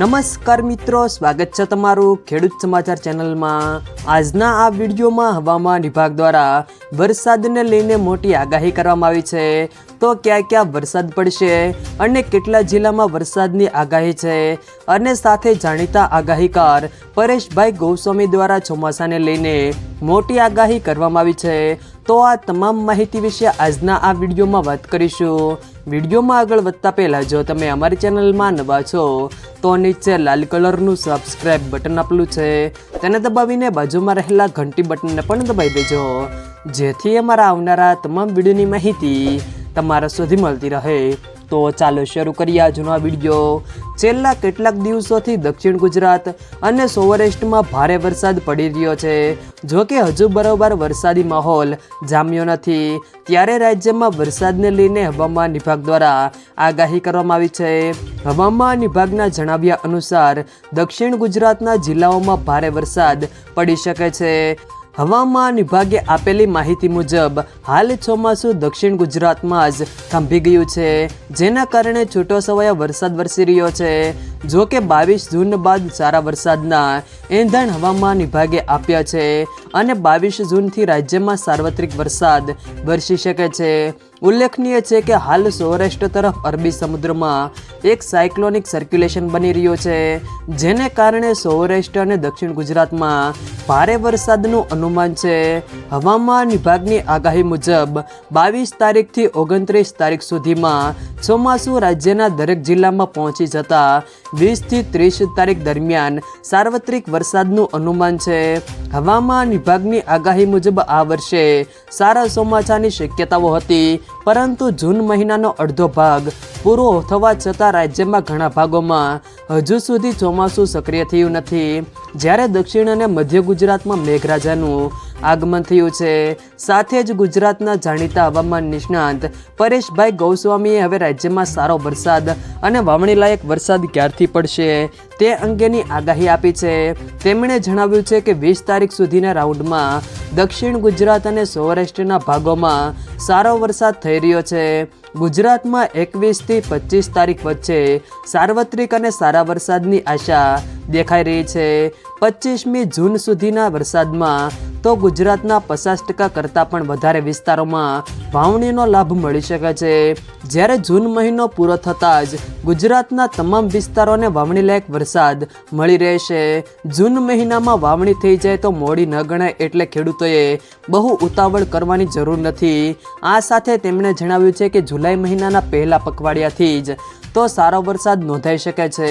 નમસ્કાર મિત્રો, સ્વાગત છે તમારું ખેડૂત સમાચાર ચેનલમાં. આજના આ વિડીયોમાં હવામાન વિભાગ દ્વારા વરસાદને લઈને મોટી આગાહી કરવામાં આવી છે. તો ક્યાં ક્યાં વરસાદ પડશે અને કેટલા જિલ્લામાં વરસાદની આગાહી છે અને સાથે જાણીતા આગાહીકાર પરેશભાઈ ગોસ્વામી દ્વારા ચોમાસાને લઈને મોટી આગાહી કરવામાં આવી છે. તો આ તમામ માહિતી વિશે આજના આ વિડીયોમાં વાત કરીશું. વિડીયોમાં આગળ વધતા પહેલાં જો તમે અમારી ચેનલમાં નવા છો તો નીચે લાલ કલરનું સબસ્ક્રાઇબ બટન આપેલું છે, તેને દબાવીને બાજુમાં રહેલા ઘંટી બટનને પણ દબાવી દેજો. જેથી અમારા આવનારા તમામ વિડીયોની માહિતી તમારા સુધી મળતી રહે. તો ચાલો શરૂ કરીએ આજનો આ વીડિયો. છેલ્લા કેટલાક દિવસોથી દક્ષિણ ગુજરાત અને સૌરાષ્ટ્રમાં ભારે વરસાદ પડી રહ્યો છે. જો કે હજુ બરોબર વરસાદી માહોલ જામ્યો નથી. ત્યારે રાજ્યમાં વરસાદને લઈને હવામાન વિભાગ દ્વારા આગાહી કરવામાં આવી છે. હવામાન વિભાગના જણાવ્યા અનુસાર દક્ષિણ ગુજરાતના જિલ્લાઓમાં ભારે વરસાદ પડી શકે છે. હવામાન વિભાગે આપેલી માહિતી મુજબ, હાલ ચોમાસું દક્ષિણ ગુજરાતમાં જ થંભી ગયું છે. જેના કારણે છૂટો છવાયો વરસાદ વરસી રહ્યો છે. જો કે બાવીસ જૂન બાદ સારા વરસાદના એંધણ હવામાન વિભાગે આપ્યા છે અને બાવીસ જૂનથી રાજ્યમાં સાર્વત્રિક વરસાદ વરસી શકે છે. ઉલ્લેખનીય છે કે હાલ સૌરાષ્ટ્ર તરફ અરબી સમુદ્રમાં એક સાયક્લોનિક સર્ક્યુલેશન બની રહ્યો છે, જેને કારણે સૌરાષ્ટ્ર અને દક્ષિણ ગુજરાતમાં ભારે વરસાદનું અનુમાન છે. હવામાન વિભાગની આગાહી મુજબ, બાવીસ તારીખથી ઓગણત્રીસ તારીખ સુધીમાં ચોમાસું રાજ્યના દરેક જિલ્લામાં પહોંચી જતા વીસથી ત્રીસ તારીખ દરમિયાન સાર્વત્રિક વરસાદનું અનુમાન છે. હવામાન વિભાગની આગાહી મુજબ આ વર્ષે સારા ચોમાસાની શક્યતાઓ હતી, પરંતુ જૂન મહિનાનો અડધો ભાગ પૂરો થવા છતાં રાજ્યમાં ઘણા ભાગોમાં હજુ સુધી ચોમાસું સક્રિય થયું નથી. જ્યારે દક્ષિણ અને મધ્ય ગુજરાતમાં મેઘરાજાનું આગમન થયું છે, સાથે જ ગુજરાતના જાણીતા હવામાન નિષ્ણાંત પરેશભાઈ ગૌસ્વામીએ હવે રાજ્યમાં સારો વરસાદ અને વાવણી લાયક વરસાદ ક્યારથી પડશે તે અંગેની આગાહી આપી છે. તેમણે જણાવ્યું છે કે વીસ તારીખ સુધીના રાઉન્ડમાં દક્ષિણ ગુજરાત અને સૌરાષ્ટ્રના ભાગોમાં સારો વરસાદ થઈ રહ્યો છે. ગુજરાતમાં એકવીસથી પચીસ તારીખ વચ્ચે સાર્વત્રિક અને સારા વરસાદની આશા દેખાઈ રહી છે. પચીસમી જૂન સુધીના વરસાદમાં તો ગુજરાતના પચાસ ટકા કરતાં પણ વધારે વિસ્તારોમાં વાવણીનો લાભ મળી શકે છે. જ્યારે જૂન મહિનો પૂરો થતાં જ ગુજરાતના તમામ વિસ્તારોને વાવણી લાયક વરસાદ મળી રહેશે. જૂન મહિનામાં વાવણી થઈ જાય તો મોડી ન ગણાય એટલે ખેડૂતોએ બહુ ઉતાવળ કરવાની જરૂર નથી. આ સાથે તેમણે જણાવ્યું છે કે જુલાઈ મહિનાના પહેલા પખવાડિયાથી જ તો સારો વરસાદ નોંધાઈ શકે છે.